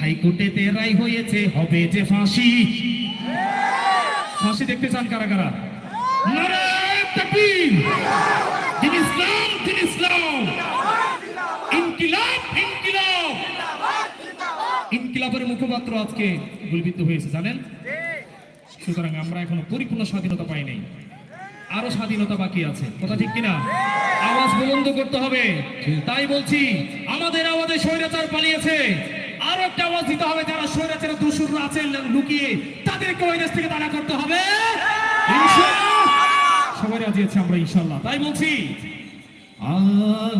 হাইকোর্টেতে রায় হয়েছে, হবে যে ফাঁসি। ফাঁসি দেখতে চান কারা কারা? দিন ইসলাম দিন ইসলাম। ইনকিলাব ইনকিলাব। ইনকিলাবের মুখপাত্র আজকে গুলবিদ্ধ হয়েছে, জানেন? সুতরাং আমরা এখনও পরিপূর্ণ স্বাধীনতা পাই নাই। আরও স্বাধীনতা বাকি আছে। কথা ঠিক কিনা? আওয়াজ বুলন্দ করতে হবে। তাই বলছি, আমাদের আওয়াজে স্বৈরাচার পালিয়েছে। আরও একটা আওয়াজ দিতে হবে যারা স্বৈরাচারের দোষররা আছে লুকিয়ে তাদেরকে ওই দেশ থেকে তাড়া করতে হবে। সবাই রাজি আছে আমরা ইনশাল্লাহ তাই বলছি আ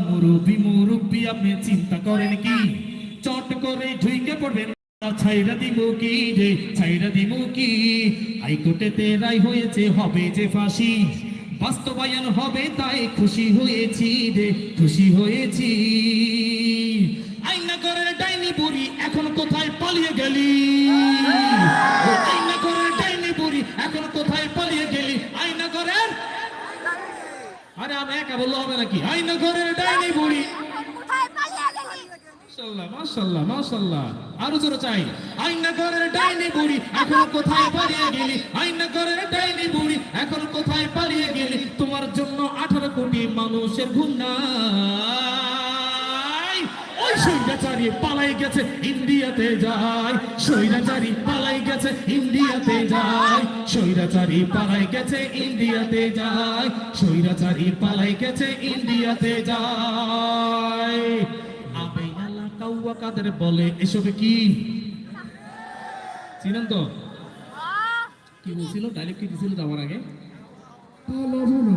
মুরব্বি মুরব্বি আপনি চিন্তা করেন কি? চট করে ঢুইকে পড়বেন ছাইরা দিব কি রে ছাইরা দিব কি? হাইকোর্টেতে রায় হয়েছে হবে যে ফাঁসি। বাস্তবায়ন হবে তাই খুশি হয়েছি রে খুশি হয়েছি। আইনা করে ডাইনি বুড়ি, এখন কোথায় পালিয়ে গেলি? ও আইনা ডাইনি বুড়ি, এখন কোথায় পালিয়ে গেলি? করে আরে আমি একা বললে হবে নাকি? করে ডাইনি বুড়ি। চাই। আইনা ঘরের ডাইনি বুড়ি, এখন কোথায় পালিয়ে গেলি? আইনা ঘরের ডাইনি বুড়ি, এখন কোথায় পালিয়ে গেলি? তোমার জন্য আঠারো কোটি মানুষের ঘুম ওই সৈরাচারি পালাই গেছে ইন্ডিয়াতে যায়। সৈরাচারি পালাই গেছে ইন্ডিয়াতে যায়। সৈরাচারি পালাই গেছে ইন্ডিয়াতে যায়। সৈরাচারি পালাই গেছে ইন্ডিয়াতে যায়। আবে আলা কাউয়া কাদের বলে, এসবে কি? চিনেন তো? কি বলছিল? ডাইরেক্ট কি দিছিল আমার আগে? পালাবো না।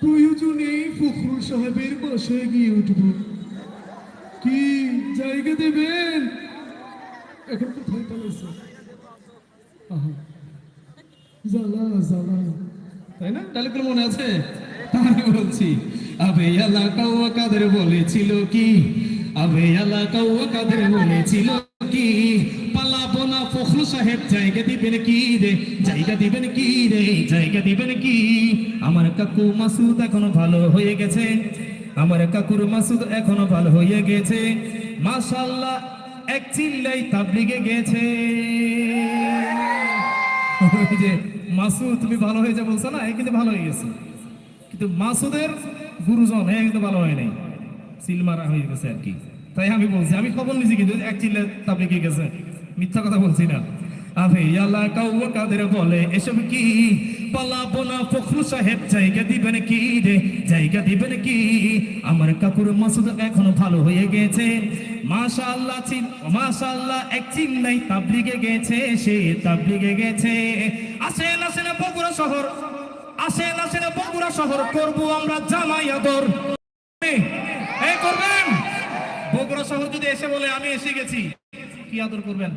প্রয়োজনে ফখরুল সাহেবের বাসায় গিয়ে উঠবো। জায়গা দেবেন। এখন কোথায় পালাইছে তাই না? ডাইলেক্ট মনে আছে? বলছি, আবে আলা কাউয়া কাদের বলেছিল কি? আবে আলা কাউয়া কাদের বলেছিল কি? পালাবো না ফখরু সাহেব জায়গা দিবেন কি রে? জায়গা দিবেন কি রে? জায়গা দিবেন কি? আমার কাকু মাসুদ এখনও ভালো হয়ে গেছে। আমার কাকুর মাসুদ এখনও ভালো হয়ে গেছে। মাশাল্লাহ এক চিল্লাই তাবলিগে গেছে। যে মাসুদ, তুমি ভালো হয়েছে বলছো না? কিন্তু ভালো হয়ে গেছে। কিন্তু মাসুদের গুরুজন হ্যাঁ কিন্তু ভালো হয় নাই। সিল মারা হয়ে গেছে আর কি। তাই আমি বলছি, আমি খবর নিছি কিন্তু এক চিল্লে তাবলিগে গেছে। মিথ্যা কথা বলছি না। আবে আল্লাহ কাউয়া কাদের বলে, এসব কি? পালাবো না ফখরু সাহেব, জায়গা দিবেন কি রে? জায়গা দিবেন কি? আমার কাকুর মাসুদ এখনও ভালো হয়ে গেছে। মাশাআল্লাহ চিন, মাশাআল্লাহ এক চিন্নাই তাবলিগে গেছে, সে তাবলিগে গেছে। আসেন আসেন বগুড়া শহর, আসেন আসেন বগুড়া শহর, করব আমরা জামাই আদর। এই করবেন? বগুড়া শহর যদি এসে বলে, আমি এসে গেছি, কি আদর করবেন?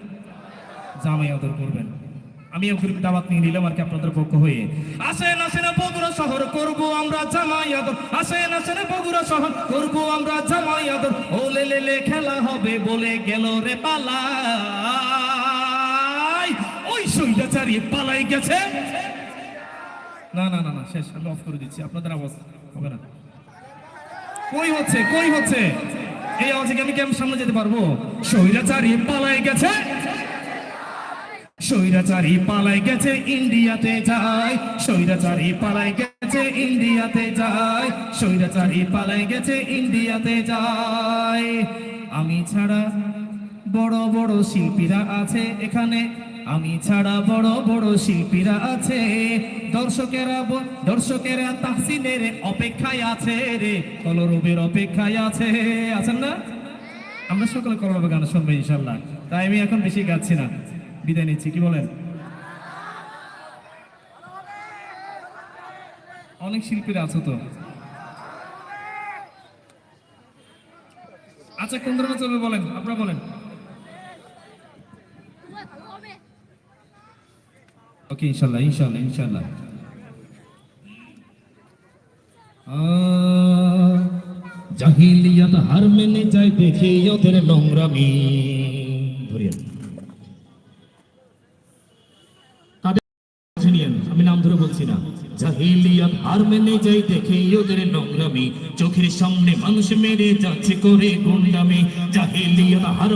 জামাই আদর করবেন। আমি ওখানে দাওয়াত নিয়ে নিলাম আর কি আপনাদের পক্ষ হয়ে। আসেন আসেন, বগুড়া শহর করব আমরা জামাই আদর আসেন আসেন, বগুড়া শহর করব আমরা জামাই আদর ও লে লে খেলা হবে বলে গেল রে পালাই। ওই সৈন্যাচারী পালাই গেছে। না না না না, শেষ, আমি অফ করে দিচ্ছি। আপনাদের আওয়াজ হবে না। কই হচ্ছে কই হচ্ছে? এই আওয়াজে আমি কেমন সামনে যেতে পারব? স্বৈরাচারী পালাই গেছে। স্বৈরাচারী পালাই গেছে ইন্ডিয়াতে যায়, স্বৈরাচারী পালাই গেছে ইন্ডিয়াতে যায়, স্বৈরাচারী পালাই গেছে ইন্ডিয়াতে যায়। আমি ছাড়া বড় বড় শিল্পীরা আছে এখানে, আমি ছাড়া বড় বড় শিল্পীরা আছে। দর্শকেরা দর্শকেরা তাহসিনের অপেক্ষায় আছে রে, কলরবের অপেক্ষায় আছে। আছেন না? আমরা সকলে কলরবে গান শুনব ইনশাল্লাহ। তাই আমি এখন বেশি গাচ্ছি না। বিদায় নিচ্ছি, কি বলেন? অনেক শিল্পীরা আছো তো। আচ্ছা কোন ধরনের চলবে বলেন? আপনারা বলেন। ওকে, ইনশাল্লাহ ইনশাল্লাহ ইনশাল্লাহ। জাহিলিয়াত হার মেনে যায় দেখে ওদের নোংরামি। আমি নাম ধরে বলছি না। জাহিলিয়াত হার মেনে যাই দেখে ওদের নোংরামি। চোখের সামনে মানুষ মেরে যাচ্ছে করে গুন্ডামি। জাহিলিয়াত হার